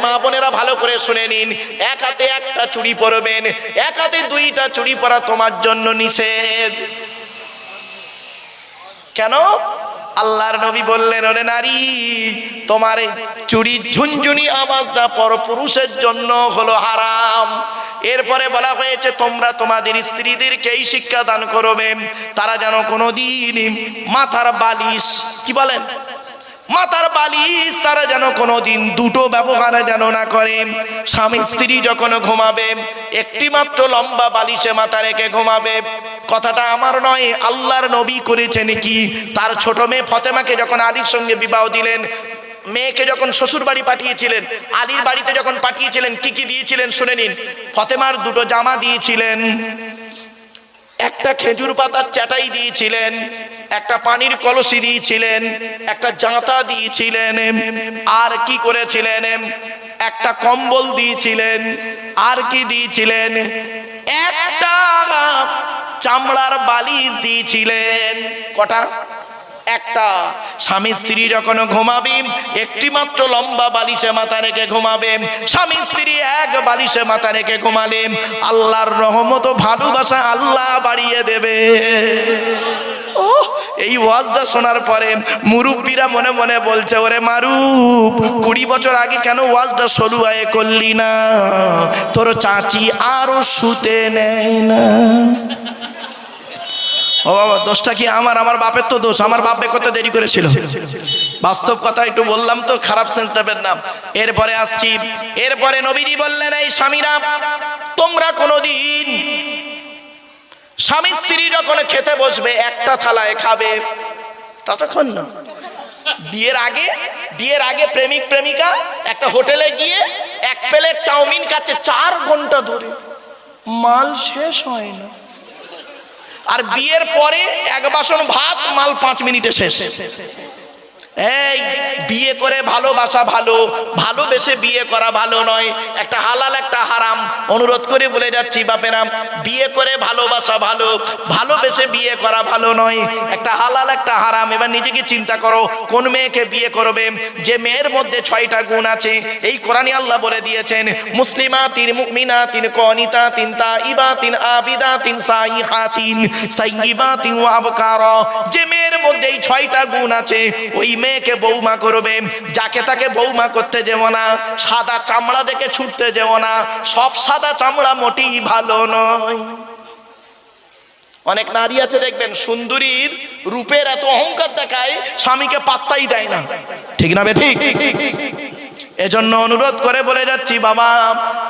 মা বোনেরা ভালো করে শুনে নিন। এক হাতে একটা চুড়ি পরবেন, এক হাতে দুইটা চুড়ি পরা তোমার জন্য নিষেধ। কেন? আল্লাহর নবী বললেন, ওরে নারী, তোমার চুরির ঝুনঝুনি আওয়াজটা পরপুরুষের জন্য হলো হারাম। এরপরে বলা হয়েছে, তোমরা তোমাদের স্ত্রীদেরকে এই শিক্ষা দান করবে। তারা যেন কোনোদিন মাথার বালিশ, কি বলেন? মাথার বালিশ তারা যেন কোনোদিন দুটো ব্যবহার যেন না করে। স্বামী স্ত্রী যখন ঘুমাবে, একটি মাত্র লম্বা বালিশে মাথা রেখে ঘুমাবে। কথাটা আমার নয়, আল্লাহর নবী করেছেন কি? তার ছোট মেয়ে ফতেমাকে যখন আলীর সঙ্গে বিবাহ দিলেন, মেয়েকে যখন শ্বশুর বাড়ি পাঠিয়েছিলেন, আলীর বাড়িতে যখন পাঠিয়েছিলেন, কি কি দিয়েছিলেন শুনে নিন। ফতেমার দুটো জামা দিয়েছিলেন। একটা খেজুর পাতার চাটাই দিয়েছিলেন, একটা পানির কলসি দিয়েছিলেন, একটা জাঁতা দিয়েছিলেন, আর কি করেছিলেন? একটা কম্বল দিয়েছিলেন, আর কি দিয়েছিলেন? একটা চামড়ার বালিশ দিয়েছিলেন। কটা? একটা। স্বামী স্ত্রী যখন ঘুমাবে একটি মাত্র লম্বা বালিশে মাথা রেখে ঘুমাবে। স্বামী স্ত্রী এক বালিশে মাথা রেখে ঘুমালে, আল্লাহর রহমত ভালোবাসা আল্লাহ বাড়িয়ে দেবে। ও এই ওয়াজটা শোনার পরে মুরব্বীরা মনে মনে বলছে, ওরে মারুপ কুড়ি বছর আগে কেন ওয়াজটা সলুয়ায়ে করলি না? তোর চাচি আরও শুতে নেয় না। ও বাবা, দোষটা কি আমার? আমার বাপের তো দোষ। আমার বাপ করতে দেরি করেছিল। বাস্তব কথা একটু বললাম তো, খারাপ সেন্স নেবেন না। এরপরে আসছি। এরপরে নবীজি বললেন, এই স্বামীরা, তোমরা কোনোদিন স্বামী স্ত্রী যখন খেতে বসবে, একটা থালায় খাবে। ততক্ষণ না। বিয়ের আগে বিয়ের আগে প্রেমিক, প্রেমিকা একটা হোটেলে গিয়ে এক প্লেট চাউমিন কাছে চার ঘণ্টা ধরে। মাল শেষ হয় না। আর বিয়ের পরে এক বাসন ভাত মাল পাঁচ মিনিটে শেষ। এই, বিয়ে করে ভালোবাসা ভালো, ভালোবেসে বিয়ে করা ভালো নয়। একটা হালাল, একটা হারাম অনুরোধ করে বলে যাচ্ছি বাপেরাম বিয়ে করে ভালোবাসা ভালো, ভালোবেসে বিয়ে করা ভালো নয়। একটা হালাল, একটা হারাম, এবার নিজেকে চিন্তা করো, কোন মেয়েকে বিয়ে করবে? যে মেয়ের মধ্যে ছয়টা গুণ আছে, এই কোরআনী আল্লাহ বলে দিয়েছেন মুসলিমা তিন মুকমিনা তিন কনিতা তিন তা ইবা তিন আবিদা তিন সাইহা তিন সাইয়িবা তিন যে মেয়ের মধ্যে এই ছয়টা গুণ আছে। ওই মেয়েকে বৌমা করবে, যাকে তাকে বৌমা করতে যেও না, সাদা চামড়া দেখে ছুটতে যেও না, সব সাদা চামড়া মোটেই ভালো নয়। অনেক নারী আছে, দেখবেন, সুন্দরীর রূপের এত অহংকার দেখায়, স্বামীকে পাত্তাই দেয় না। ঠিক না বে ঠিক? এজন্য অনুরোধ করে বলে যাচ্ছি, বাবা,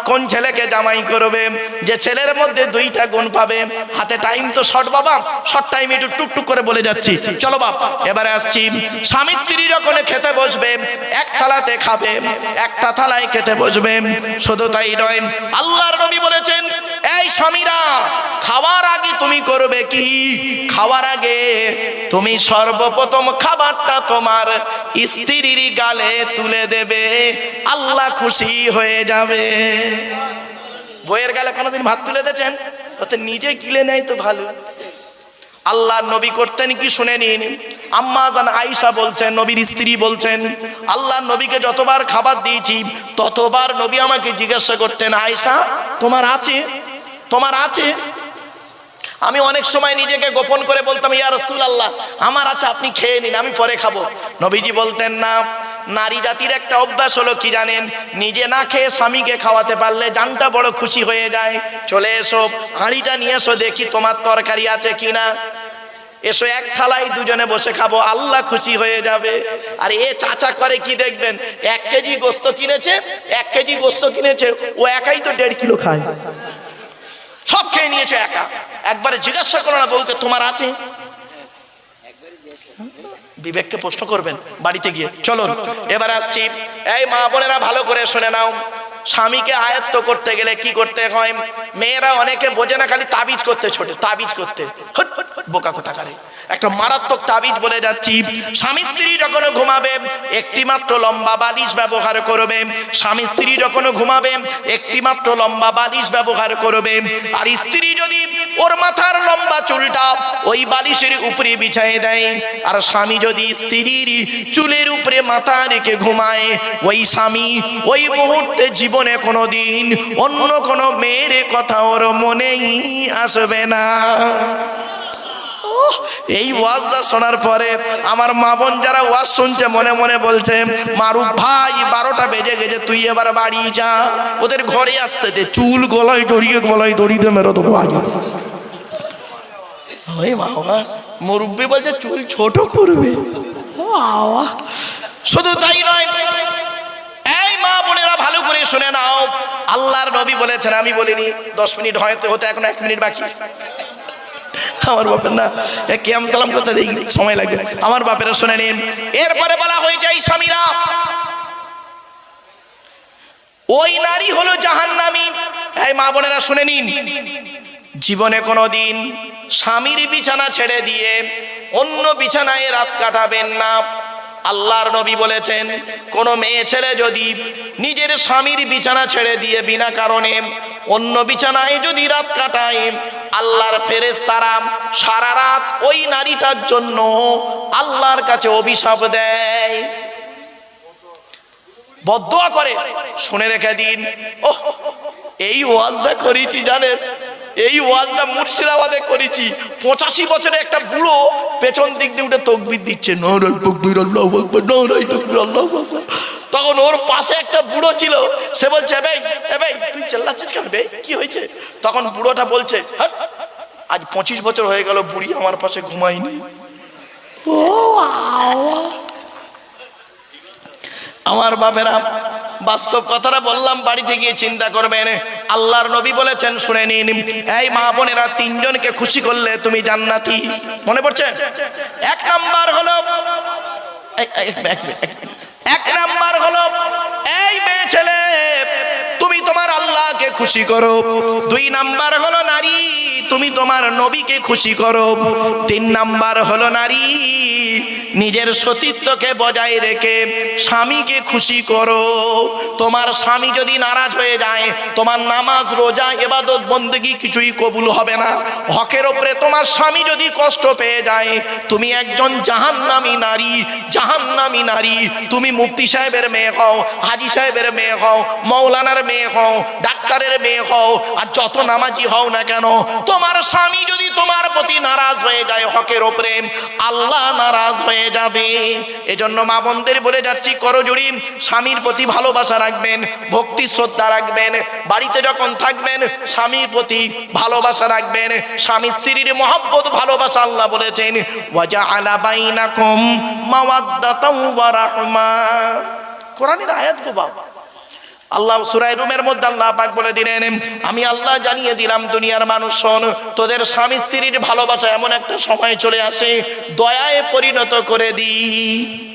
কোন ছেলেকে জামাই করবে? যে ছেলের মধ্যে দুইটা গুণ পাবে। হাতে টাইম তো শর্ট বাবা। শর্ট টাইম একটু টুকটুক করে বলে যাচ্ছি। চলো, বাপ, এবারে আসছি। স্বামী স্ত্রী যখন খেতে বসবে, এক থালাতে খাবে, একটা থালায় খেতে বসবে। শুধু তাই নয়, আল্লাহর নবী বলেছেন, এই স্বামীরা, খাওয়ার আগে তুমি করবে কি? খাওয়ার আগে তুমি সর্বপ্রথম খাবারটা তোমার স্ত্রীর গালে তুলে দেবে। আল্লাহ খুশি হয়ে যাবে। বইয়ের গালে কোনোদিন ভাত তুলে দিয়েছেন? ওতে নিজে গিলে নেয় তো ভালো। আল্লাহ নবী করতেন কি শুনে নিন। আম্মা জান আয়েশা বলছেন, নবীর স্ত্রী বলছেন আল্লাহ নবীকে যতবার খাবার দিয়েছি, ততবার নবী আমাকে জিজ্ঞাসা করতেন, আয়েশা, তোমার আছে? তোমার আছে? আমি অনেক সময় নিজেকে গোপন করে বলতাম, ইয়া রসুল আল্লাহ আমার আছে, আপনি খেয়ে নিন, আমি পরে খাব। নবীজি বলতেন, না নারী জাতির একটা অভ্যাস হলো কি জানেন? নিজে না খেয়ে স্বামীকে খাওয়াতে পারলে জানটা বড় খুশি হয়ে যায়। চলে এসো, হাঁড়িটা নিয়ে এসো, দেখি তোমার তরকারি আছে কি না এসো এক থালায় দুজনে বসে খাব, আল্লাহ খুশি হয়ে যাবে। আর এ চাচা করে কি দেখবেন? এক কেজি গোস্ত কিনেছে, এক কেজি গোস্ত কিনেছে, ও একাই তো দেড় কিলো খায়। সব খেয়ে নিয়েছে একা। একবারে জিজ্ঞাসা করো না বউকে, তোমার আছে? বিবেককে প্রশ্ন করবেন বাড়িতে গিয়ে। চলুন এবার আসছি। এই মা বোনেরা ভালো করে শুনে নাও। স্বামীকে আয়ত্ত করতে গেলে কি করতে হয়? মেয়েরা অনেকে বোঝে না, খালি তাবিজ করতে ছোটে, তাবিজ করতে। বোকা কোথা করে একটা মারাত্মক তাবিজ বলে যাচ্ছি। স্বামী স্ত্রী যখন ঘুমাবে একটি মাত্র লম্বা বালিশ ব্যবহার করবে। স্বামী স্ত্রী যখন ঘুমাবে একটি মাত্র লম্বা বালিশ ব্যবহার করবে। আর স্ত্রী যদি ওর মাথার লম্বা চুলটা ওই বালিশের উপরে বিছাই দেয়, আর স্বামী যদি স্ত্রীর চুলের উপরে মাথা রেখে ঘুমায়, ওই স্বামী ওই মুহূর্তে জীবনে কোনো দিন অন্য কোনো মেয়ের কথা ওর মনেই আসবে না। এই ওয়াজটা শোনার পরে আমার মা বোন যারা ওয়াজ শুনছে মনে মনে বলছে মারুফ ভাই বারোটা বেজে গেছে তুই এবার বাড়ি যা। ওদের ঘরে আসতে দে চুল গলায় দড়িয়ে গলায় দড়িয়ে মেরো তো আগে ওই বাবা মুরব্বী বলছে চুল ছোট করবে। শুধু তাই নয় শুনে নাও। আল্লাহর নবী বলেছেন, আমি বলিনি, দশ মিনিট হয়তো হতে, এখন এক মিনিট বাকি। আমার বাপের না কেয়াম সালাম করতে দেখি সময় লাগবে। আমার বাপেরা শুনে নিন। এরপরে বলা হয়েছে, এই স্বামীরা, ওই নারী হলো জাহান্নামী। এই মা বোনেরা শুনে নিন। জীবনে কোনো দিন স্বামীর বিছানা ছেড়ে দিয়ে অন্য বিছানায় রাত কাটাবেন না। আল্লাহর নবী বলেছেন, কোন মেয়ে ছেলে যদি নিজের স্বামীর বিছানা ছেড়ে দিয়ে বিনা কারণে অন্য বিছানায় যদি রাত কাটায়, আল্লাহর ফেরেস তারা সারা রাত ওই নারীটার জন্য আল্লাহর কাছে অভিশাপ দেয়। বদোয়া করে, শুনে রেখে দিন, ওহ, এই ওয়াজটা করেছি জানেন? এই ওয়াজটা মুর্শিদাবাদে করেছি। পঁচাশি বছরে একটা বুড়ো পেছন দিক দিয়ে উঠে তকবির দিচ্ছে তখন ওর পাশে একটা বুড়ো ছিল, সে বলছে ভাই ভাই, তুই চেল্লাচ্ছিস কেন বে কি হয়েছে? তখন বুড়োটা বলছে আজ পঁচিশ বছর হয়ে গেল, বুড়ি আমার পাশে ঘুমায়নি। আমার বাপেরা বাস্তব কথাটা বললাম, বাড়িতে গিয়ে চিন্তা করবেন। আল্লাহর নবী বলেছেন, শুনে নিন, এই মা বোনেরা তিনজনকে খুশি করলে তুমি জান্নাতি। মনে পড়ছে? এক নাম্বার হলো এক- নাম্বার হলো, এই মেয়ে ছেলে, তুমি তোমার আল্লাহকে খুশি করো। দুই নাম্বার হলো নারী, তুমি তোমার নবীকে খুশি করো। তিন নাম্বার হলো নারী নিজের সতীত্বকে বজায় রেখে স্বামীকে খুশি করো। তোমার স্বামী যদি নারাজ হয়ে যায়, তোমার নামাজ, রোজা, এবাদত, বন্দগি কিছুই কবুল হবে না। হকের ওপরে তোমার স্বামী যদি কষ্ট পেয়ে যায়, তুমি একজন জাহান্নামী নারী জাহান্নামী নারী। তুমি মুফতি সাহেবের মেয়ে হও, হাজি সাহেবের মেয়ে হও, মৌলানার মেয়ে হও, ডাক্তারের মেয়ে হও, আর যত নামাজি হও না কেন, তোমার স্বামী যদি তোমার প্রতি নারাজ হয়ে যায় হকের ওপরে, আল্লাহ নারাজ হয়ে যাবে। এজন্য মা বোনদের বলে যাচ্ছি করজুড়ি স্বামীর প্রতি ভালোবাসা রাখবেন, ভক্তি, শ্রদ্ধা রাখবেন, বাড়িতে যখন থাকবেন, স্বামীর প্রতি ভালোবাসা রাখবেন, স্বামী স্ত্রীর মহব্বত, ভালোবাসা আল্লাহ বলেছেন ওয়াজা আলা বাইনাকুম মাওয়াদ্দাতাও ওয়া রাহমা। কোরআনের আয়াত গো বাবা। আল্লাহ সুরাই রুমের মধ্যে আল্লাহ পাক বলে দিলেন, আমি আল্লাহ জানিয়ে দিলাম, দুনিয়ার মানুষ শোন, তোদের স্বামী স্ত্রীর ভালোবাসা এমন একটা সময় চলে আসে, দয়ায় পরিণত করে দিই।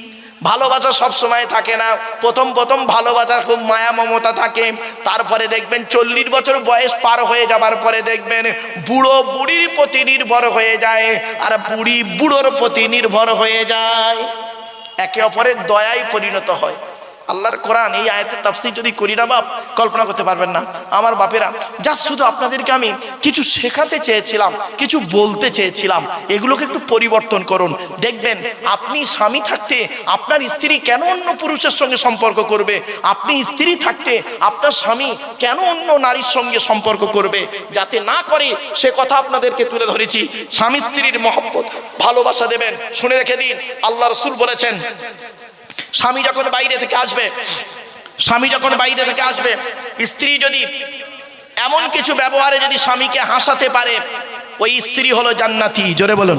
ভালোবাসা সব সময় থাকে না, প্রথম প্রথম ভালোবাসার খুব মায়া মমতা থাকে, তারপরে দেখবেন চল্লিশ বছর বয়স পার হয়ে যাবার পরে দেখবেন বুড়ো বুড়ির প্রতি নির্ভর হয়ে যায়, আর বুড়ি বুড়োর প্রতি নির্ভর হয়ে যায়। একে অপরের দয়ায় পরিণত হয়। আল্লাহর কোরআন, এই আয়াতের তাফসির যদি করি না বাপ, কল্পনা করতে পারবেন না। আমার বাপেরা যা শুধু আপনাদেরকে আমি কিছু শেখাতে চেয়েছিলাম, কিছু বলতে চেয়েছিলাম, এগুলোকে একটু পরিবর্তন করুন। দেখবেন, আপনি স্বামী থাকতে আপনার স্ত্রী কেন অন্য পুরুষের সঙ্গে সম্পর্ক করবে? আপনি স্ত্রী থাকতে আপনার স্বামী কেন অন্য নারীর সঙ্গে সম্পর্ক করবে? যাতে না করে, সে কথা আপনাদেরকে তুলে ধরেছি। স্বামী স্ত্রীর মহব্বত, ভালোবাসা দেবেন। শুনে রেখে দিন, আল্লাহ রসুল বলেছেন স্বামী যখন বাইরে থেকে আসবে, স্বামী যখন বাইরে থেকে আসবে, স্ত্রী যদি এমন কিছু ব্যবহারে যদি স্বামীকে হাসাতে পারে, ওই স্ত্রী হলো জান্নাতি। জোরে বলুন।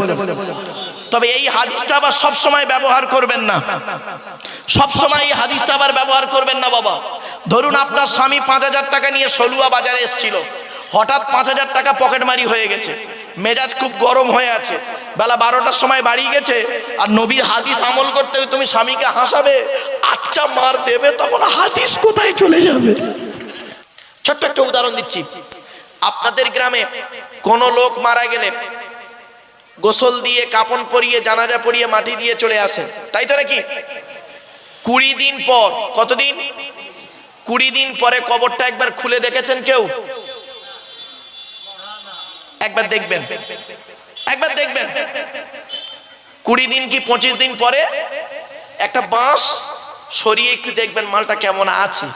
তবে এই হাদিসটা আবার সব সময় ব্যবহার করবেন না। সব সময় এই হাদিসটা আবার ব্যবহার করবেন না, বাবা। ধরুন আপনার স্বামী পাঁচ হাজার টাকা নিয়ে সলুয়া বাজারে এসেছিল। হঠাৎ পাঁচ হাজার টাকা পকেটমারি হয়ে গেছে। মেজাজ খুব গরম হয়ে আছে। বেলা বারোটার সময় বাড়ি গেছে আর নবীর হাদিস আমল করতে তুমি স্বামীকে হাসাবে আচ্ছা মার দেবে, তখন হাদিস কোথায় চলে যাবে? ছোট্ট একটা উদাহরণ দিচ্ছি। আপনাদের গ্রামে কোন লোক মারা গেলে গোসল দিয়ে কাপন পরিয়ে, জানাজা পরিয়ে মাটি দিয়ে চলে আসে। তাই তো নাকি? কুড়ি দিন পর, কতদিন? কুড়ি দিন পরে কবরটা একবার খুলে দেখেছেন কেউ? একবার দেখবেন। একবার দেখবেন। কুড়ি দিন কি পঁচিশ দিন পরে একটা বাঁশ সরিয়ে একটু দেখবেন মালটা কেমন আছে।